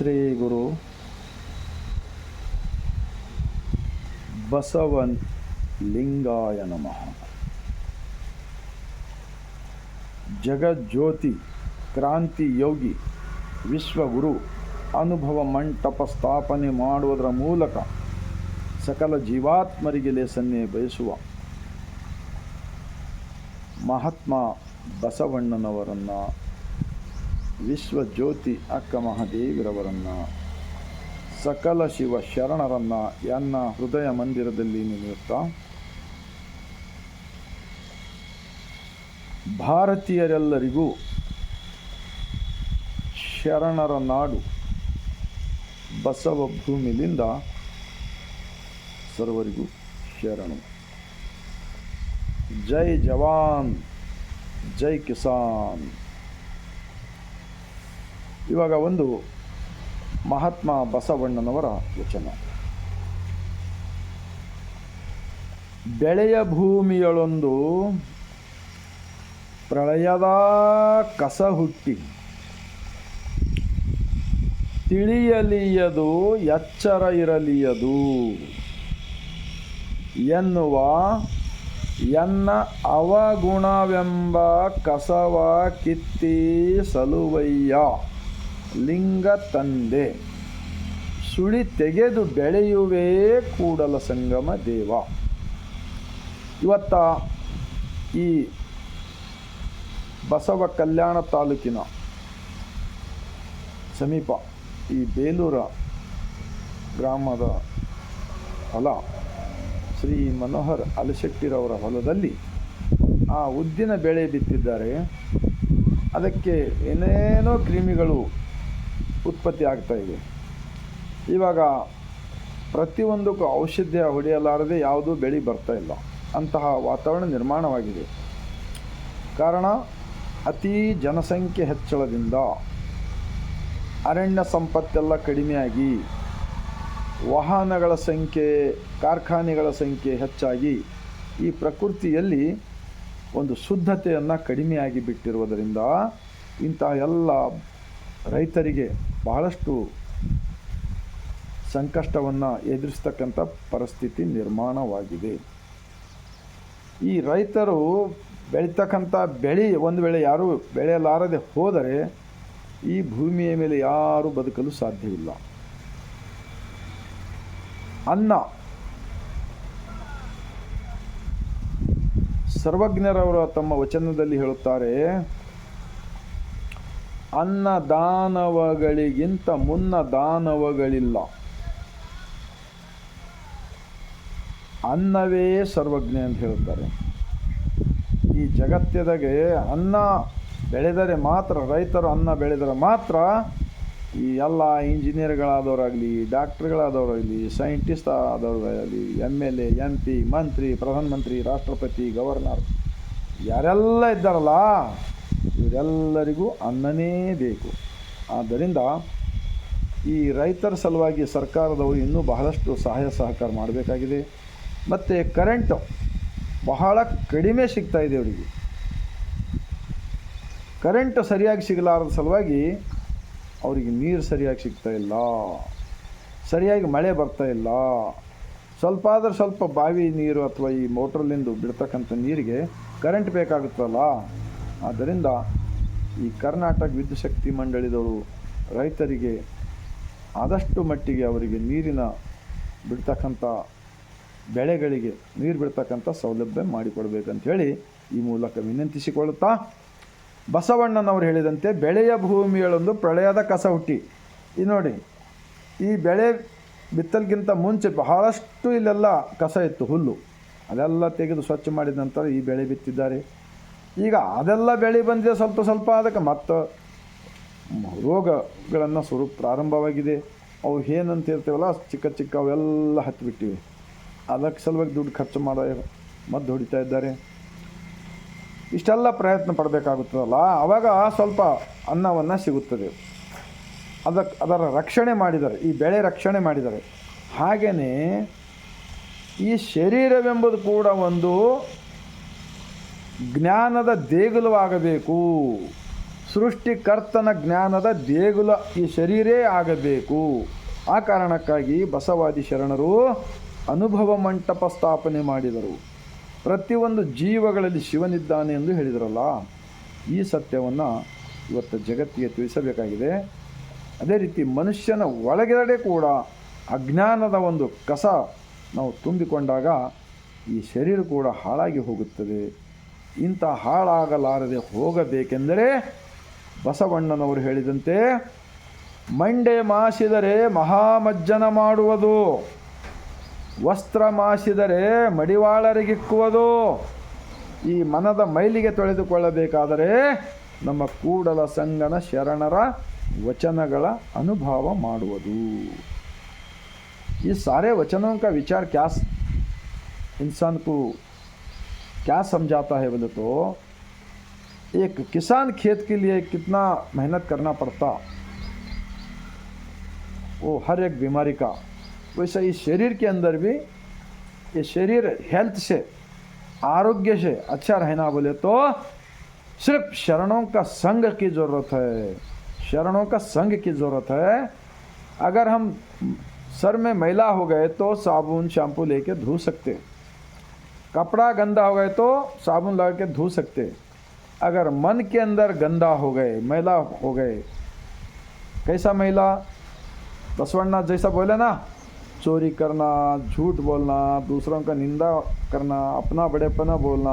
ಶ್ರೀ ಗುರು ಬಸವನ್ ಲಿಂಗಾಯ ನಮಃ. ಜಗಜ್ಯೋತಿ ಕ್ರಾಂತಿ ಯೋಗಿ ವಿಶ್ವಗುರು ಅನುಭವ ಮಂಟಪ ಸ್ಥಾಪನೆ ಮಾಡುವುದರ ಮೂಲಕ ಸಕಲ ಜೀವಾತ್ಮರಿಗೆ ಲೇಸನ್ನೇ ಬಯಸುವ ಮಹಾತ್ಮ ಬಸವಣ್ಣನವರನ್ನು ವಿಶ್ವಜ್ಯೋತಿ ಅಕ್ಕ ಮಹಾದೇವಿರವರನ್ನು, ಸಕಲ ಶಿವ ಶರಣರನ್ನು ಎನ್ನ ಹೃದಯ ಮಂದಿರದಲ್ಲಿ ನಿಲ್ಲುತ್ತಾ ಭಾರತೀಯರೆಲ್ಲರಿಗೂ ಶರಣರ ನಾಡು ಬಸವ ಭೂಮಿಲಿಂದ ಸರ್ವರಿಗೂ ಶರಣು. ಜೈ ಜವಾನ್, ಜೈ ಕಿಸಾನ್. ಇವಾಗ ಒಂದು ಮಹಾತ್ಮ ಬಸವಣ್ಣನವರ ವಚನ. ಬೆಳೆಯ ಭೂಮಿಯಳೊಂದು ಪ್ರಳಯದ ಕಸ ಹುಟ್ಟಿ, ತಿಳಿಯಲಿಯದು, ಎಚ್ಚರ ಇರಲಿಯದು ಎನ್ನುವ ಎನ್ನ ಅವಗುಣವೆಂಬ ಕಸವ ಕಿತ್ತಿ ಸಲುವಯ್ಯ. ಲಿಂಗ ತಂದೆ ಸುಳಿ ತೆಗೆದು ಬೆಳೆಯುವೇ ಕೂಡಲ ಸಂಗಮ ದೇವ. ಇವತ್ತ ಈ ಬಸವ ಕಲ್ಯಾಣ ತಾಲೂಕಿನ ಸಮೀಪ ಈ ಬೇಲೂರ ಗ್ರಾಮದ ಹೊಲ ಶ್ರೀ ಮನೋಹರ್ ಅಲಶೆಟ್ಟಿರವರ ಹೊಲದಲ್ಲಿ ಆ ಉದ್ದಿನ ಬೆಳೆ ಬಿತ್ತಿದ್ದಾರೆ. ಅದಕ್ಕೆ ಏನೇನೋ ಕ್ರಿಮಿಗಳು ಉತ್ಪತ್ತಿ ಆಗ್ತಾ ಇದೆ. ಇವಾಗ ಪ್ರತಿಯೊಂದಕ್ಕೂ ಔಷಧ ಹೊಡೆಯಲಾರದೆ ಯಾವುದೂ ಬೆಳೆ ಬರ್ತಾ ಇಲ್ಲ. ಅಂತಹ ವಾತಾವರಣ ನಿರ್ಮಾಣವಾಗಿದೆ. ಕಾರಣ, ಅತಿ ಜನಸಂಖ್ಯೆ ಹೆಚ್ಚಳದಿಂದ ಅರಣ್ಯ ಸಂಪತ್ತೆಲ್ಲ ಕಡಿಮೆಯಾಗಿ, ವಾಹನಗಳ ಸಂಖ್ಯೆ, ಕಾರ್ಖಾನೆಗಳ ಸಂಖ್ಯೆ ಹೆಚ್ಚಾಗಿ ಈ ಪ್ರಕೃತಿಯಲ್ಲಿ ಒಂದು ಶುದ್ಧತೆಯನ್ನು ಕಡಿಮೆಯಾಗಿ ಬಿಟ್ಟಿರುವುದರಿಂದ ಇಂತಹ ಎಲ್ಲ ರೈತರಿಗೆ ಬಹಳಷ್ಟು ಸಂಕಷ್ಟವನ್ನು ಎದುರಿಸ್ತಕ್ಕಂಥ ಪರಿಸ್ಥಿತಿ ನಿರ್ಮಾಣವಾಗಿದೆ. ಈ ರೈತರು ಬೆಳೀತಕ್ಕಂಥ ಬೆಳೆ ಒಂದು ವೇಳೆ ಯಾರೂ ಬೆಳೆಯಲಾರದೆ ಹೋದರೆ ಈ ಭೂಮಿಯ ಮೇಲೆ ಯಾರೂ ಬದುಕಲು ಸಾಧ್ಯವಿಲ್ಲ. ಅನ್ನ ಸರ್ವಜ್ಞರವರು ತಮ್ಮ ವಚನದಲ್ಲಿ ಹೇಳುತ್ತಾರೆ ಅನ್ನ ದಾನವಗಳಿಗಿಂತ ಮುನ್ನ ದಾನವಗಳಿಲ್ಲ. ಅನ್ನವೇ ಸರ್ವಜ್ಞ ಅಂತ ಹೇಳುತ್ತಾರೆ. ಈ ಜಗತ್ತದಾಗೆ ಅನ್ನ ಬೆಳೆದರೆ ಮಾತ್ರ, ರೈತರು ಅನ್ನ ಬೆಳೆದರೆ ಮಾತ್ರ ಈ ಎಲ್ಲ ಇಂಜಿನಿಯರ್ಗಳಾದವರಾಗಲಿ, ಡಾಕ್ಟ್ರುಗಳಾದವರಾಗಲಿ, scientist ಆದವರಾಗಲಿ, M L A, M P, ಮಂತ್ರಿ, ಪ್ರಧಾನಮಂತ್ರಿ, ರಾಷ್ಟ್ರಪತಿ, ಗವರ್ನರ್, ಯಾರೆಲ್ಲ ಇದ್ದಾರಲ್ಲ ಇವರೆಲ್ಲರಿಗೂ ಅನ್ನನೇ ಬೇಕು. ಆದ್ದರಿಂದ ಈ ರೈತರ ಸಲುವಾಗಿ ಸರ್ಕಾರದವರು ಇನ್ನೂ ಬಹಳಷ್ಟು ಸಹಾಯ ಸಹಕಾರ ಮಾಡಬೇಕಾಗಿದೆ. ಮತ್ತು ಕರೆಂಟು ಬಹಳ ಕಡಿಮೆ ಸಿಗ್ತಾ ಇದೆ ಅವರಿಗೆ. ಕರೆಂಟ್ ಸರಿಯಾಗಿ ಸಿಗಲಾರದ ಸಲುವಾಗಿ ಅವರಿಗೆ ನೀರು ಸರಿಯಾಗಿ ಸಿಗ್ತಾ ಇಲ್ಲ. ಸರಿಯಾಗಿ ಮಳೆ ಬರ್ತಾ ಇಲ್ಲ. ಸ್ವಲ್ಪ ಆದರೂ ಸ್ವಲ್ಪ ಬಾವಿ ನೀರು ಅಥವಾ ಈ ಮೋಟ್ರಲ್ಲಿಂದು ಬಿಡ್ತಕ್ಕಂಥ ನೀರಿಗೆ ಕರೆಂಟ್ ಬೇಕಾಗುತ್ತಲ್ಲ. ಆದ್ದರಿಂದ ಈ ಕರ್ನಾಟಕ ವಿದ್ಯುತ್ ಶಕ್ತಿ ಮಂಡಳಿದವರು ರೈತರಿಗೆ ಆದಷ್ಟು ಮಟ್ಟಿಗೆ ಅವರಿಗೆ ನೀರಿನ ಬಿಡ್ತಕ್ಕಂಥ ಬೆಳೆಗಳಿಗೆ ನೀರು ಬಿಡ್ತಕ್ಕಂಥ ಸೌಲಭ್ಯ ಮಾಡಿಕೊಡ್ಬೇಕಂತ ಹೇಳಿ ಈ ಮೂಲಕ ವಿನಂತಿಸಿಕೊಳ್ಳುತ್ತಾ ಬಸವಣ್ಣನವರು ಹೇಳಿದಂತೆ ಬೆಳೆಯ ಭೂಮಿಗಳೊಂದು ಪ್ರಳಯದ ಕಸ ಹುಟ್ಟಿ. ಈ ನೋಡಿ, ಈ ಬೆಳೆ ಬಿತ್ತಲ್ಗಿಂತ ಮುಂಚೆ ಬಹಳಷ್ಟು ಇಲ್ಲೆಲ್ಲ ಕಸ ಇತ್ತು ಹುಲ್ಲು. ಅದೆಲ್ಲ ತೆಗೆದು ಸ್ವಚ್ಛ ಮಾಡಿದ ನಂತರ ಈ ಬೆಳೆ ಬಿತ್ತಿದ್ದಾರೆ. ಈಗ ಅದೆಲ್ಲ ಬೆಳೆ ಬಂದಿದೆ ಸ್ವಲ್ಪ ಸ್ವಲ್ಪ ಅದಕ್ಕೆ ಮತ್ತು ರೋಗಗಳನ್ನು ಸ್ವರೂಪ ಪ್ರಾರಂಭವಾಗಿದೆ. ಅವು ಏನಂತ ಹೇಳ್ತೇವಲ್ಲ, ಚಿಕ್ಕ ಚಿಕ್ಕ ಅವೆಲ್ಲ ಹತ್ತಿಬಿಟ್ಟಿವೆ ಅದಕ್ಕೆ ಸಲುವಾಗಿ ದುಡ್ಡು ಖರ್ಚು ಮಾಡೋ ಮದ್ದು ಹೊಡಿತಾ ಇದ್ದಾರೆ. ಇಷ್ಟೆಲ್ಲ ಪ್ರಯತ್ನ ಪಡಬೇಕಾಗುತ್ತದಲ್ಲ ಆವಾಗ ಸ್ವಲ್ಪ ಅನ್ನವನ್ನು ಸಿಗುತ್ತದೆ. ಅದಕ್ಕೆ ಅದರ ರಕ್ಷಣೆ ಮಾಡಿದ್ದಾರೆ, ಈ ಬೆಳೆ ರಕ್ಷಣೆ ಮಾಡಿದ್ದಾರೆ. ಹಾಗೆಯೇ ಈ ಶರೀರವೆಂಬುದು ಕೂಡ ಒಂದು ಜ್ಞಾನದ ದೇಗುಲವಾಗಬೇಕು ಸೃಷ್ಟಿಕರ್ತನ ಜ್ಞಾನದ ದೇಗುಲ ಈ ಶರೀರೇ ಆಗಬೇಕು. ಆ ಕಾರಣಕ್ಕಾಗಿ ಬಸವಾದಿ ಶರಣರು ಅನುಭವ ಮಂಟಪ ಸ್ಥಾಪನೆ ಮಾಡಿದರು. ಪ್ರತಿಯೊಂದು ಜೀವಗಳಲ್ಲಿ ಶಿವನಿದ್ದಾನೆ ಎಂದು ಹೇಳಿದರಲ್ಲ. ಈ ಸತ್ಯವನ್ನು ಇವತ್ತು ಜಗತ್ತಿಗೆ ತಿಳಿಸಬೇಕಾಗಿದೆ. ಅದೇ ರೀತಿ ಮನುಷ್ಯನ ಒಳಗಡೆ ಕೂಡ ಅಜ್ಞಾನದ ಒಂದು ಕಸ ನಾವು ತುಂಬಿಕೊಂಡಾಗ ಈ ಶರೀರ ಕೂಡ ಹಾಳಾಗಿ ಹೋಗುತ್ತದೆ. ಇಂಥ ಹಾಳಾಗಲಾರದೆ ಹೋಗಬೇಕೆಂದರೆ ಬಸವಣ್ಣನವರು ಹೇಳಿದಂತೆ ಮಂಡೆ ಮಾಸಿದರೆ ಮಹಾಮಜ್ಜನ ಮಾಡುವುದು ವಸ್ತ್ರ ಮಾಸಿದರೆ ಮಡಿವಾಳರಿಗಿಕ್ಕುವುದು ಈ ಮನದ ಮೈಲಿಗೆ ತೊಳೆದುಕೊಳ್ಳಬೇಕಾದರೆ ನಮ್ಮ ಕೂಡಲ ಸಂಗನ ಶರಣರ ವಚನಗಳ ಅನುಭವ ಮಾಡುವುದು ये सारे वचनों का विचार क्या इंसान को क्या समझाता है बोले तो? एक किसान खेत के लिए कितना मेहनत करना पड़ता? वो हर एक बीमारी का। वैसा इस शरीर के अंदर भी ये शरीर हेल्थ से, आरोग्य से अच्छा रहना बोले तो सिर्फ़ शरणों का संग की ज़रूरत है। शरणों का संग की ज़रूरत है। अगर हम सर में मैला हो गए तो साबुन, शैम्पू लेके धो सकते कपड़ा गंदा हो गए तो साबुन लगा के धो सकते। अगर मन के अंदर गंदा हो गए, मैला हो गए, कैसा मैला? बसवन्ना जैसा बोले ना, चोरी करना, झूठ बोलना, दूसरों का निंदा करना, अपना बड़ेपना बोलना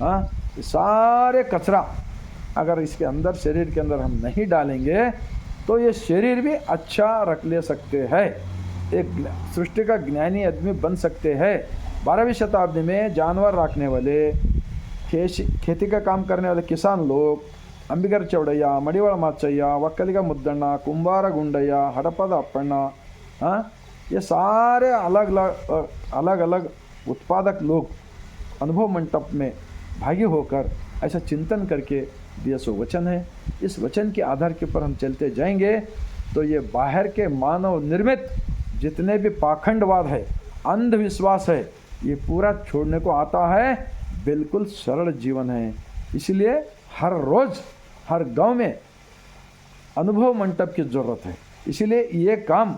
हाँ सारे कचरा अगर इसके अंदर, शरीर के अंदर हम नहीं डालेंगे तो ये शरीर भी अच्छा रख ले सकते हैं। एक सृष्टि का ज्ञानी आदमी बन सकते हैं। बारहवीं शताब्दी में जानवर रखने वाले, खेश, खेती का काम करने वाले किसान लोग, अंबिगर चौड़ैया मड़िवळ माचय्या वक्कलिग मुद्दण कुंभार गुंडय्या हड़पद अपण्णा हाँ? ये सारे अलग अलग अलग अलग उत्पादक लोग अनुभव मंडप में भागी होकर ऐसा चिंतन करके दिया सो वचन है। इस वचन के आधार के ऊपर हम चलते जाएँगे। तो ये बाहर के मानव निर्मित जितने भी पाखंडवाद है, अंधविश्वास है ये पूरा छोड़ने को आता है। बिल्कुल सरल जीवन है। इसलिए हर रोज़, हर गाँव में अनुभव मंडप की ज़रूरत है। इसीलिए ये काम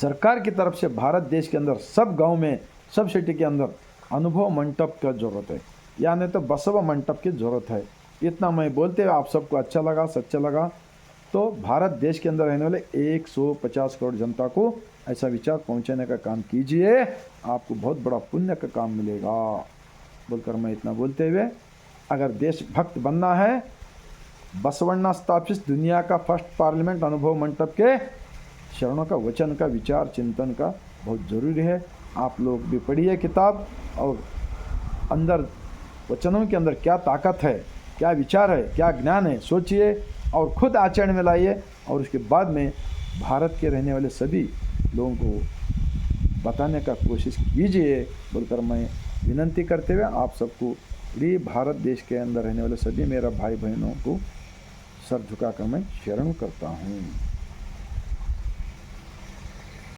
सरकार की तरफ़ से, भारत देश के अंदर, सब गाँव में, सब सिटी के अंदर अनुभव मंडप का ज़रूरत है। यानी तो बसव मंडप की ज़रूरत है। इतना मैं बोलते हुए आप सबको अच्छा लगा, सच्चा लगा। तो भारत देश के अंदर रहने वाले 150 करोड़ जनता को ऐसा विचार पहुँचाने का काम कीजिए, आपको बहुत बड़ा पुण्य का काम मिलेगा, बोलकर मैं इतना बोलते हुए, अगर देशभक्त बनना है बसवन्ना स्थापित दुनिया का फ़र्स्ट पार्लियामेंट अनुभव मंडप के शरणों का वचन का विचार, चिंतन का बहुत ज़रूरी है। आप लोग भी पढ़िए किताब और अंदर वचनों के अंदर क्या ताकत है, क्या विचार है, क्या ज्ञान है, सोचिए। और खुद आचरण में लाइए और उसके बाद में भारत के रहने वाले सभी लोगों को बताने का कोशिश कीजिए। बोलकर मैं विनंती करते हुए आप सबको ये भारत देश के अंदर रहने वाले सभी मेरा भाई बहनों को सर झुकाकर मैं शरण करता हूँ।